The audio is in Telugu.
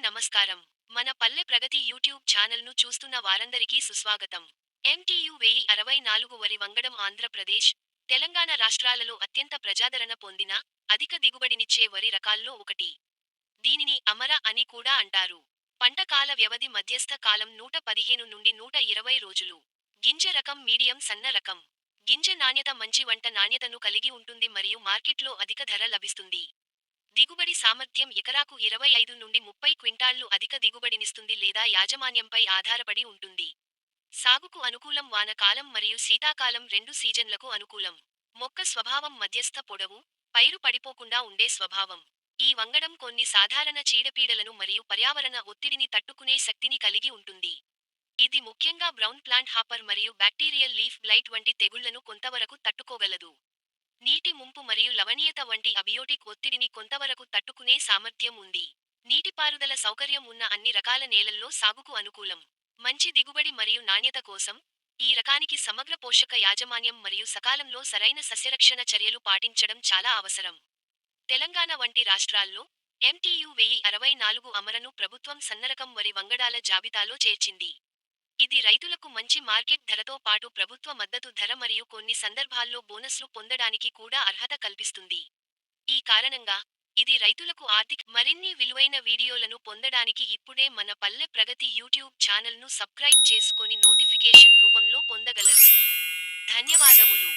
నమస్కారం. మన పల్లె ప్రగతి యూట్యూబ్ ఛానల్ను చూస్తున్న వారందరికీ సుస్వాగతం. ఎంటీయు వెయ్యి అరవై నాలుగు వరి వంగడం ఆంధ్రప్రదేశ్ తెలంగాణ రాష్ట్రాలలో అత్యంత ప్రజాదరణ పొందిన అధిక దిగుబడినిచ్చే వరి రకాల్లో ఒకటి. దీనిని అమర అని కూడా అంటారు. పంట కాల వ్యవధి మధ్యస్థ కాలం నూట పదిహేను నుండి నూట ఇరవై రోజులు. గింజ రకం మీడియం సన్న రకం. గింజ నాణ్యత మంచి వంట నాణ్యతను కలిగి ఉంటుంది మరియు మార్కెట్లో అధిక ధర లభిస్తుంది. దిగుబడి సామర్థ్యం ఎకరాకు ఇరవై ఐదు నుండి ముప్పై క్వింటాళ్ళు అధిక దిగుబడినిస్తుంది లేదా యాజమాన్యంపై ఆధారపడి ఉంటుంది. సాగుకు అనుకూలం వానకాలం మరియు శీతాకాలం రెండు సీజన్లకు అనుకూలం. మొక్క స్వభావం మధ్యస్థ పొడవు పైరు పడిపోకుండా ఉండే స్వభావం. ఈ వంగడం కొన్ని సాధారణ చీడపీడలను మరియు పర్యావరణ ఒత్తిడిని తట్టుకునే శక్తిని కలిగి ఉంటుంది. ఇది ముఖ్యంగా బ్రౌన్ ప్లాంట్ హాపర్ మరియు బ్యాక్టీరియల్ లీఫ్ బ్లైట్ వంటి తెగుళ్ళను కొంతవరకు తట్టుకోగలదు. నీటి ముంపు మరియు లవణీయత వంటి అబియోటిక్ ఒత్తిడిని కొంతవరకు తట్టుకునే సామర్థ్యం ఉంది. నీటిపారుదల సౌకర్యం ఉన్న అన్ని రకాల నేలల్లో సాగుకు అనుకూలం. మంచి దిగుబడి మరియు నాణ్యత కోసం ఈ రకానికి సమగ్ర పోషక యాజమాన్యం మరియు సకాలంలో సరైన సస్యరక్షణ చర్యలు పాటించడం చాలా అవసరం. తెలంగాణ వంటి రాష్ట్రాల్లో ఎంటీయు వెయ్యి అరవై నాలుగు అమరను ప్రభుత్వం సన్నరకం వరి వంగడాల జాబితాలో చేర్చింది. ఇది రైతులకు మంచి మార్కెట్ ధరతో పాటు ప్రభుత్వ మద్దతు ధర మరియు కొన్ని సందర్భాల్లో బోనస్లు పొందడానికి కూడా అర్హత కల్పిస్తుంది. ఈ కారణంగా ఇది రైతులకు ఆర్థిక మరిన్ని విలువైన వీడియోలను పొందడానికి ఇప్పుడే మన పల్లె ప్రగతి యూట్యూబ్ ఛానల్ను సబ్స్క్రైబ్ చేసుకొని నోటిఫికేషన్ రూపంలో పొందగలరు. ధన్యవాదములు.